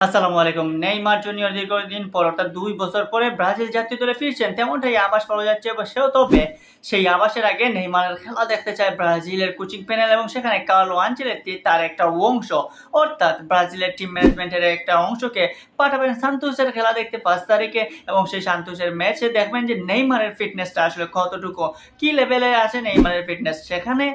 আসসালামু আলাইকুম। Neymar junior দীর্ঘদিন পর অর্থাৎ দুই বছর পরে ব্রাজিল জাতীয় দলে ফিরছেন। তেমনটাই আবাস পাওয়া যাচ্ছে সেও তবে সেই আবাসের আগে নেইমারের খেলা দেখতে চায় ব্রাজিলের কোচিং প্যানেল এবং সেখানে কার্লো আঞ্চেলেত্তি তার একটা অংশ। অর্থাৎ ব্রাজিলের টিম ম্যানেজমেন্টের একটা অংশকে পাঠাবেন সান্তোসের খেলা দেখতে পাঁচ তারিখে এবং সেই সান্তোসের ম্যাচে দেখবেন যে নেইমারের ফিটনেসটা আসলে কতটুকু, কি লেভেলে আছে নেইমারের ফিটনেস সেখানে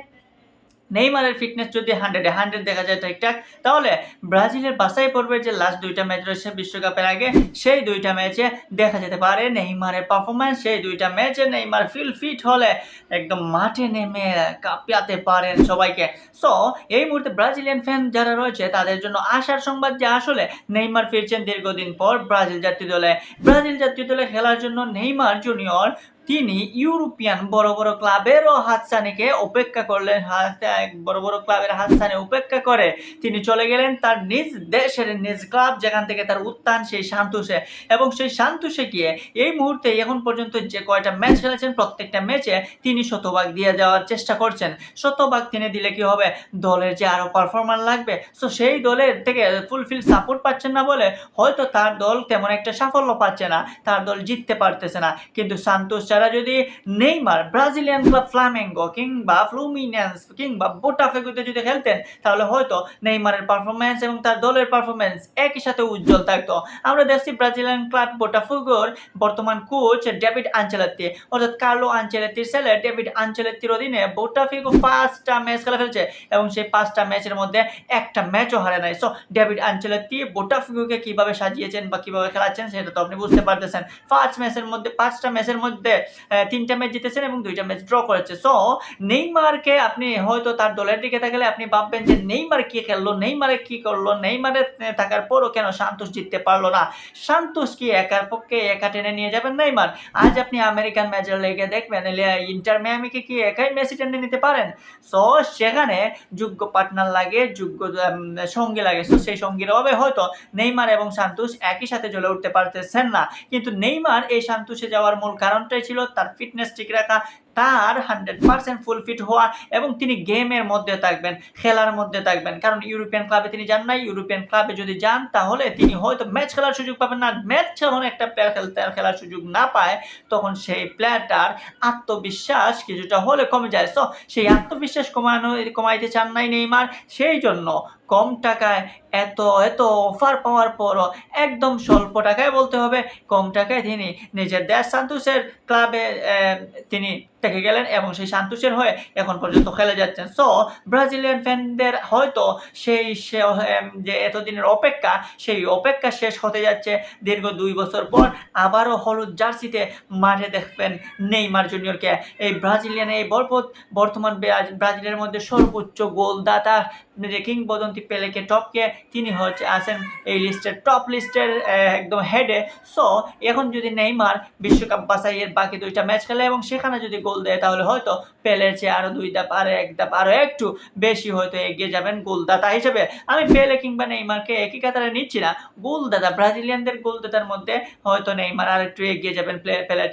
নেইমারের ফিটনেস যদি হান্ড্রেডে হান্ড্রেড দেখা যায় ঠিকঠাক, তাহলে ব্রাজিলের বাছাই পর্বের যে লাস্ট দুইটা ম্যাচ রয়েছে বিশ্বকাপের আগে, সেই দুইটা ম্যাচে দেখা যেতে পারে নেইমারের পারফরমেন্স সেই দুইটা ম্যাচে নেইমার ফিল ফিট হলে একদম মাঠে নেমে কাঁপিয়াতে পারেন সবাইকে। সো এই মুহূর্তে ব্রাজিলিয়ান ফ্যান যারা রয়েছে, তাদের জন্য আশার সংবাদ যে আসলে নেইমার ফিরছেন দীর্ঘদিন পর ব্রাজিল জাতীয় দলে। ব্রাজিল জাতীয় দলে খেলার জন্য নেইমার জুনিয়র তিনি ইউরোপিয়ান বড় বড় ক্লাবেরও হাতছানিকে উপেক্ষা করলেন বড় বড় ক্লাবের হাতছানি উপেক্ষা করে। তিনি চলে গেলেন তার নিজ দেশের নিজ ক্লাব, যেখান থেকে তার উত্থান, সেই শান্তুসে এবং সেই শান্তুসে গিয়ে এই মুহূর্তে এখন পর্যন্ত যে কয়টা ম্যাচ খেলেছেন, প্রত্যেকটা ম্যাচে তিনি শতভাগ দিয়ে যাওয়ার চেষ্টা করছেন। শতভাগ তিনি দিলে কি হবে? দলের যে আরও পারফরম্যান্স লাগবে সো সেই দলের থেকে ফুলফিল সাপোর্ট পাচ্ছেন না বলে হয়তো তার দল তেমন একটা সাফল্য পাচ্ছে না, তার দল জিততে পারতেছে না। কিন্তু সান্তোস ছাড়া যদি নেইমার, ব্রাজিলিয়ান ক্লাব ফ্লামেঙ্গো কিংবা ফ্লুমিনেন্স কিংবা বোটাফেগুতে যদি খেলতেন, তাহলে হয়তো নেইমারের পারফরমেন্স এবং তার দলের পারফরমেন্স একই সাথে উজ্জ্বল থাকতো। আমরা দেখছি ব্রাজিলিয়ান ক্লাব বোটাফুগোর বর্তমান কোচ ডেভিড আঞ্চেলেত্তি। অর্থাৎ কার্লো আঞ্চেলেত্তির ছেলে ডেভিড আঞ্চেলেত্তির অধীনে বোটাফিগো পাঁচটা ম্যাচ খেলা ফেলছে এবং সেই পাঁচটা ম্যাচের মধ্যে একটা ম্যাচও হারে নাই। সো ডেভিড আঞ্চেলেত্তি বোটাফিগোকে কীভাবে সাজিয়েছেন বা কীভাবে খেলাচ্ছেন সেটা তো আপনি বুঝতে পারতেছেন। পাঁচ ম্যাচের মধ্যে, পাঁচটা ম্যাচের মধ্যে তিনটা ম্যাচ জিতেছেন এবং দুইটা ম্যাচ ড্র করেছে। সো নেইমারকে আপনি হয়তো তার দলের দিকে থাকলে আপনি ভাববেন যে নেইমার কি খেললো নেইমারে কি করল নেইমারের আহ, থাকার পরও কেন সান্তোষ জিততে পারল না? সান্তোষ কি একার পক্ষে একা টেনে নিয়ে যাবেন নেইমার? আজ আপনি আমেরিকান মেজর লেগে দেখবেন ইন্টার মিয়ামিকে কি একাই মেসি টেনে নিতে পারেন? সো সেখানে যোগ্য পার্টনার লাগে যোগ্য সঙ্গী লাগে। সো সেই সঙ্গীর অভাবে হয়তো নেইমার এবং সান্তোষ একই সাথে জ্বলে উঠতে পারতেছেন না। কিন্তু নেইমার এই সান্তোষে যাওয়ার মূল কারণটাই ছিল তার ফিটনেস ঠিক রাখা তার হান্ড্রেড পার্সেন্ট ফুলফিট হওয়া এবং তিনি গেমের মধ্যে থাকবেন, খেলার মধ্যে থাকবেন। কারণ ইউরোপিয়ান ক্লাবে তিনি যান নাই ইউরোপিয়ান ক্লাবে যদি যান, তাহলে তিনি হয়তো ম্যাচ খেলার সুযোগ পাবেন না। ম্যাচ যখন একটা প্লেয়ার খেলতে খেলার সুযোগ না পায়, তখন সেই প্লেয়ারটার আত্মবিশ্বাস কিছুটা হলে কমে যায়। সো সেই আত্মবিশ্বাস কমানো, কমাইতে চান নাই নেইমার, সেই জন্য কম টাকায় এত এত অফার পাওয়ার পরও একদম স্বল্প টাকায় বলতে হবে, কম টাকায় তিনি নিজের দেশ সান্তোসের ক্লাবে তিনি থেকে গেলেন এবং সেই সান্তোসের হয়ে এখন পর্যন্ত খেলে যাচ্ছেন। সো ব্রাজিলিয়ান ফ্যানদের হয়তো সেই যে এতদিনের অপেক্ষা, সেই অপেক্ষা শেষ হতে যাচ্ছে দীর্ঘ দুই বছর পর। আবারও হলুদ জার্সিতে মাঠে দেখবেন নেইমার জুনিয়রকে। এই ব্রাজিলিয়ান এই বর্বত বর্তমান ব্রাজিলের মধ্যে সর্বোচ্চ গোলদাতা কিংবদন্তি পেলেকে টপকে, তিনি হচ্ছে আছেন এই লিস্টের টপ লিস্টের একদম হেডে সো এখন যদি নেইমার বিশ্বকাপ বাছাইয়ের বাকি দুইটা ম্যাচ খেলে এবং সেখানে যদি গোল দেয়, তাহলে হয়তো পেলের চেয়ে আরও দুই ধাপ আরও এক ধাপ আরও একটু বেশি হয়তো এগিয়ে যাবেন গোলদাতা হিসেবে। আমি পেলে কিংবা নেইমারকে একই কাতারে নিচ্ছি না। গোলদাতা, ব্রাজিলিয়ানদের গোলদাতার মধ্যে হয়তো নেইমার আর একটু এগিয়ে যাবেন প্লে- পেলের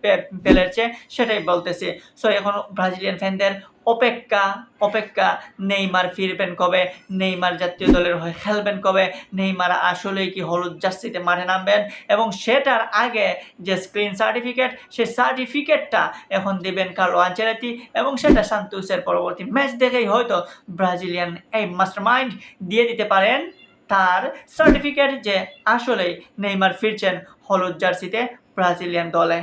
পে- পেলের চেয়ে, সেটাই বলতেছি। সো এখন ব্রাজিলিয়ান ফ্যানদের অপেক্ষা অপেক্ষা নেইমার ফিরবেন কবে? নেইমার জাতীয় দলের হয়ে খেলবেন কবে? নেইমার আসলেই কি হলুদ জার্সিতে মাঠে নামবেন? এবং সেটার আগে যে স্ক্রিন সার্টিফিকেট, সেই সার্টিফিকেটটা এখন দেবেন কার্লো আঞ্চেলাতি এবং সেটা সান্তোসের পরবর্তী ম্যাচ দেখেই হয়তো ব্রাজিলিয়ান এই মাস্টার মাইন্ড দিয়ে দিতে পারেন তার সার্টিফিকেট যে আসলেই নেইমার ফিরছেন হলুদ জার্সিতে ব্রাজিলিয়ান দলে।